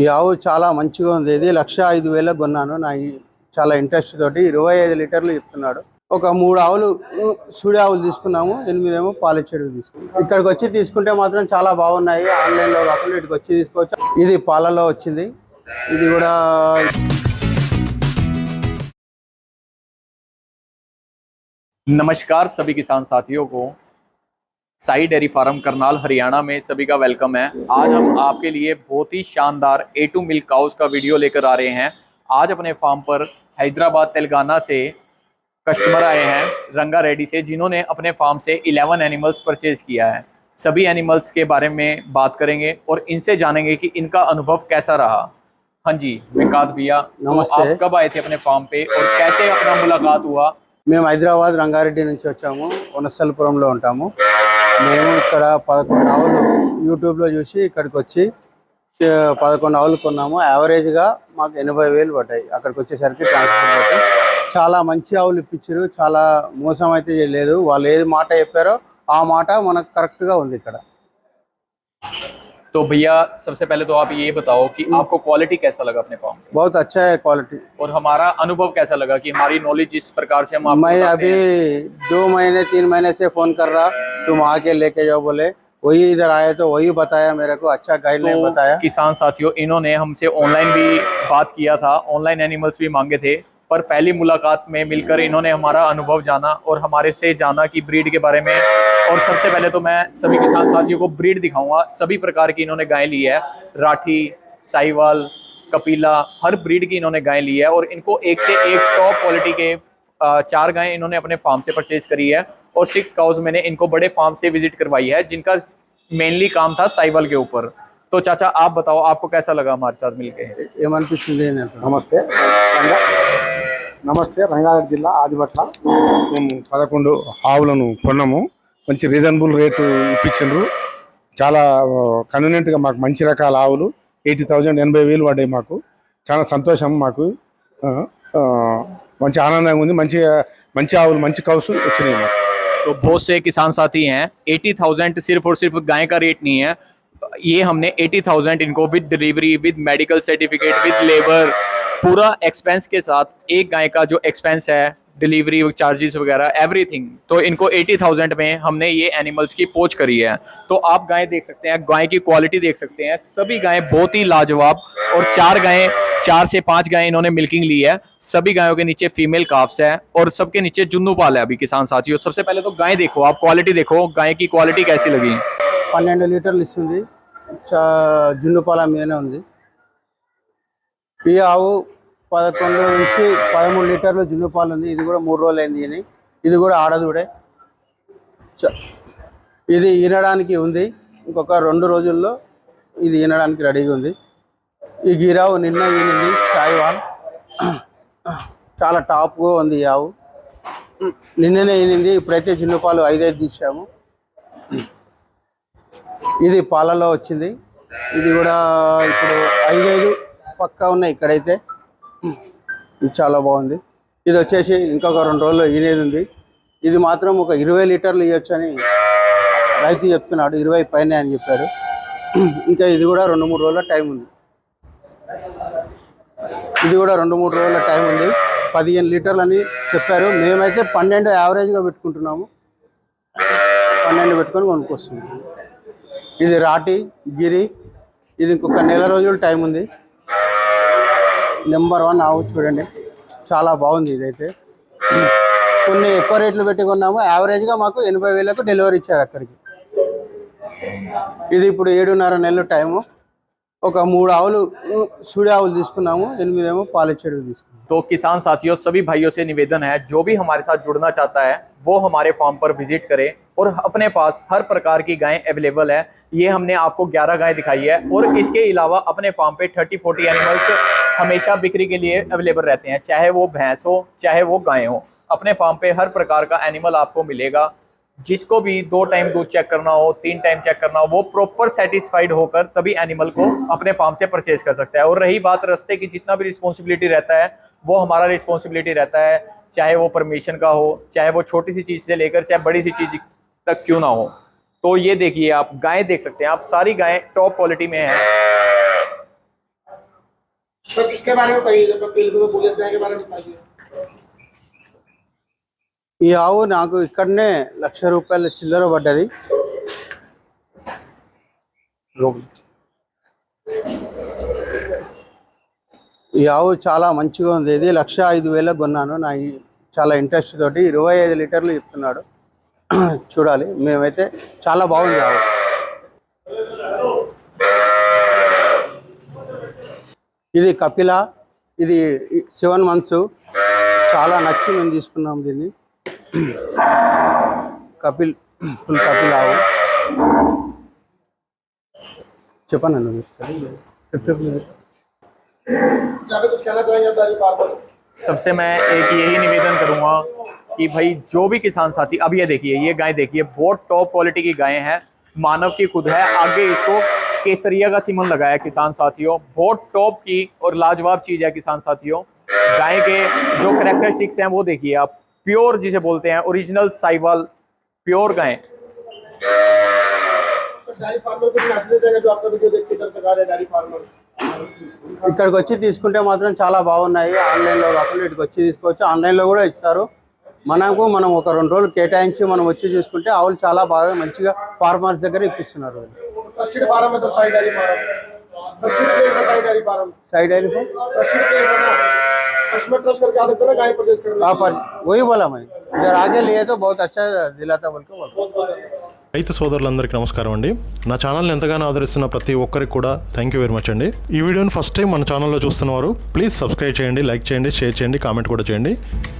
ఈ ఆవు చాలా మంచిగా ఉంది ఇది లక్ష ఐదు వేలకు కొన్నాను నా చాలా ఇంట్రెస్ట్ తోటి ఇరవై ఐదు లీటర్లు చెప్తున్నాడు ఒక మూడు ఆవులు సూడి ఆవులు తీసుకున్నాము ఎనిమిదేమో చెడు తీసుకున్నాం ఇక్కడికి వచ్చి తీసుకుంటే మాత్రం చాలా బాగున్నాయి ఆన్లైన్లో కాకుండా ఇటుకు వచ్చి తీసుకోవచ్చు ఇది పాలలో వచ్చింది ఇది కూడా నమస్కార్ సభి కిసాన్ साथियों को साई डेयरी फार्म करनाल हरियाणा में सभी का वेलकम है आज हम आपके लिए बहुत ही शानदार ए टू मिल्क काउस का वीडियो लेकर आ रहे हैं आज अपने फार्म पर हैदराबाद तेलंगाना से कस्टमर आए हैं रंगा रेड्डी से जिन्होंने अपने फार्म से 11 एनिमल्स परचेज किया है सभी एनिमल्स के बारे में बात करेंगे और इनसे जानेंगे कि इनका अनुभव कैसा रहा हाँ जी विकास भैया तो आप कब आए थे अपने फार्म पे और कैसे अपना मुलाकात हुआ मैं हैदराबाद रंगारेड्डी నుంచి వచ్చాము వనస్థలపురంలో మేము ఇక్కడ పదకొండు ఆవులు యూట్యూబ్లో చూసి ఇక్కడికి వచ్చి పదకొండు ఆవులు కొన్నాము యావరేజ్గా మాకు ఎనభై వేలు పడ్డాయి అక్కడికి వచ్చేసరికి ట్రాన్స్పోర్ట్ అయితే చాలా మంచి ఆవులు ఇప్పించారు చాలా మోసం అయితే చేయలేదు వాళ్ళు ఏది మాట చెప్పారో ఆ మాట మనకు కరెక్ట్గా ఉంది ఇక్కడ तो भैया सबसे पहले तो आप ये बताओ कि हम्म। आपको क्वालिटी कैसा लगा अपने फॉर्म बहुत अच्छा है क्वालिटी और हमारा अनुभव कैसा लगा कि हमारी नॉलेज इस प्रकार से हम मैं अभी दो महीने तीन महीने से फोन कर रहा तुम आके लेके जाओ बोले वही इधर आए तो वही बताया मेरे को अच्छा गाइड तो बताया किसान साथियों इन्होंने हमसे ऑनलाइन भी बात किया था ऑनलाइन एनिमल्स भी मांगे थे पर पहली मुलाकात में मिलकर इन्होंने हमारा अनुभव जाना और हमारे से जाना कि ब्रीड के बारे में और सबसे पहले तो मैं सभी किसान साथियों को ब्रीड दिखाऊंगा सभी प्रकार की इन्होंने गाय ली है राठी साहिवाल कपीला हर ब्रीड की इन्होंने गाय ली है और इनको एक से एक टॉप क्वालिटी के चार गायें इन्होंने अपने फार्म से परचेज करी है और सिक्स काउज मैंने इनको बड़े फार्म से विजिट करवाई है जिनका मेनली काम था साइबल के ऊपर तो चाचा आप बताओ आपको कैसा लगा हमारे साथ मिलके नमस्ते నమస్తే రంగారెడ్డి జిల్లా ఆదిపట్ల మేము పదకొండు ఆవులను కొన్నాము మంచి రీజనబుల్ రేటు ఇప్పించారు చాలా కన్వీనియంట్గా మాకు మంచి రకాల ఆవులు ఎయిటీ థౌజండ్ ఎనభై వేలు పడ్డాయి మాకు చాలా సంతోషం మాకు మంచి ఆనందంగా ఉంది మంచి మంచి ఆవులు మంచి కౌసు వచ్చినాయి మాకు तो కిసాన్ से హే ఎయిటీ థౌజండ్ సిర్ఫ్ थाउजेंड सिर्फ और सिर्फ गाय का रेट नहीं है ये हमने एटी విత్ इनको विद डिलीवरी विद मेडिकल पूरा एक्सपेंस के साथ एक गाय का जो एक्सपेंस है डिलीवरी चार्जेस वगैरह एवरीथिंग तो इनको एटी थाउजेंड में हमने ये एनिमल्स की पोच करी है तो आप गाय देख सकते हैं गाय की क्वालिटी देख सकते हैं सभी गायें बहुत ही लाजवाब और चार गायें चार से पांच गायें इन्होंने मिल्किंग ली है सभी गायों के नीचे फीमेल काफ्स है और सबके नीचे जुन्नू पाल है अभी किसान साथियों सबसे पहले तो गाय देखो आप क्वालिटी देखो गाय की क्वालिटी कैसी लगी पन्े लीटर् जुन्नू पाला मेने ఈ ఆవు పదకొండు నుంచి పదమూడు లీటర్లు జున్ను పాలు ఉంది ఇది కూడా మూడు రోజులు అయింది అని ఇది కూడా ఆడదూడే ఇది ఈనడానికి ఉంది ఇంకొక రెండు రోజుల్లో ఇది ఈనడానికి రెడీగా ఉంది ఈ గిరావు నిన్న ఈనింది సాయివాల్ చాలా టాప్గా ఉంది ఈ ఆవు నిన్ననే ఈనింది ఇప్పుడైతే పాలు ఐదైదు తీసాము ఇది పాలలో వచ్చింది ఇది కూడా ఇప్పుడు ఐదైదు పక్కా ఉన్నాయి ఇక్కడైతే ఇది చాలా బాగుంది ఇది వచ్చేసి ఇంకొక రెండు రోజుల్లో ఈనేది ఉంది ఇది మాత్రం ఒక ఇరవై లీటర్లు ఇవ్వచ్చు అని రైతు చెప్తున్నాడు ఇరవై పైన అని చెప్పాడు ఇంకా ఇది కూడా రెండు మూడు రోజుల టైం ఉంది ఇది కూడా రెండు మూడు రోజుల టైం ఉంది పదిహేను లీటర్లు అని చెప్పారు మేమైతే పన్నెండు యావరేజ్గా పెట్టుకుంటున్నాము పన్నెండు పెట్టుకొని కొనుక్కొస్తున్నాము ఇది రాటి గిరి ఇది ఇంకొక నెల రోజులు టైం ఉంది नंबर 1 आओ చూడండి చాలా బాగుంది ఇదైతే కొన్న ఎక్వరేటిలు పెట్టుకున్నాము एवरेज గా మాకు 80000 కో డెలివరీ ఇచ్చారు అక్కడికి ఇది ఇప్పుడు 7:30 నిల్ల టైము ఒక మూడు ఆవులు చూడ ఆవులు తీసుకున్నాము ఎనిమేమో పాలేచడు తీసుకుందాం తో కిసాన్ సాథియో సబి భాయో సే నివేదన్ హే జో బి హమారే సాత్ జుడ్నా చాహతా హే వో హమారే ఫామ్ పర్ విజిట్ కరే ఔర్ apne paas har prakar ki gaaye available hai ye humne aapko 11 gaaye dikhai hai aur iske ilawa apne farm pe 30 40 animals हमेशा बिक्री के लिए अवेलेबल रहते हैं चाहे वो भैंस हो चाहे वो गाय हो अपने फार्म पे हर प्रकार का एनिमल आपको मिलेगा जिसको भी दो टाइम दूध चेक करना हो तीन टाइम चेक करना हो वो प्रॉपर सेटिस्फाइड होकर तभी एनिमल को अपने फार्म से परचेज कर सकता है और रही बात रस्ते की जितना भी रिस्पॉन्सिबिलिटी रहता है वो हमारा रिस्पॉन्सिबिलिटी रहता है चाहे वो परमिशन का हो चाहे वो छोटी सी चीज़ से लेकर चाहे बड़ी सी चीज़ तक क्यों ना हो तो ये देखिए आप गायें देख सकते हैं आप सारी गायें टॉप क्वालिटी में हैं तो किसके बारे में कही पुलिस के बारे में बताइए ఈ ఆవు నాకు ఇక్కడనే లక్ష రూపాయల చిల్లర పడ్డది ఈ ఆవు చాలా మంచిగా ఉంది ఇది లక్ష ఐదు వేలకు కొన్నాను నా చాలా ఇంట్రెస్ట్ తోటి ఇరవై ఐదు లీటర్లు చెప్తున్నాడు చూడాలి మేమైతే చాలా బాగుంది ఆవు ఇది कपिल ఇది సెవెన్ चला नचि मैं दी कपिल फुल कपिल सबसे मैं एक यही निवेदन करूंगा कि भाई जो भी किसान साथी अब ये देखिए ये गाय देखिए बहुत टॉप क्वालिटी की गायें हैं मानव की खुद है आगे इसको केसरिया का सीमन लगाया किसान साथियों बहुत टॉप की और लाजवाब चीज है किसान साथियों गाय के जो करेक्टरिस्टिक्स हैं वो देखिए आप प्योर जिसे बोलते हैं ओरिजिनल साइवल प्योर गाय ఇక్కడికి వచ్చి తీసుకుంటే మాత్రం చాలా आनलो ఆన్లైన్లో కాకుండా ఇక్కడికి మనకు మనం ఒక రెండు రోజులు కేటాయించి మనం వచ్చి చూసుకుంటే ఆవులు చాలా బాగా మంచిగా ఫార్మర్స్ దగ్గర ఇప్పిస్తున్నారు రైతు సోదరులందరికీ నమస్కారం అండి నా ఛానల్ని ఎంతగానో ఆదరిస్తున్న ప్రతి ఒక్కరికి కూడా థ్యాంక్ యూ వెరీ మచ్ అండి ఈ వీడియోని ఫస్ట్ టైం మన ఛానల్లో చూస్తున్నవారు ప్లీజ్ సబ్స్క్రైబ్ చేయండి లైక్ చేయండి షేర్ చేయండి కామెంట్ కూడా చేయండి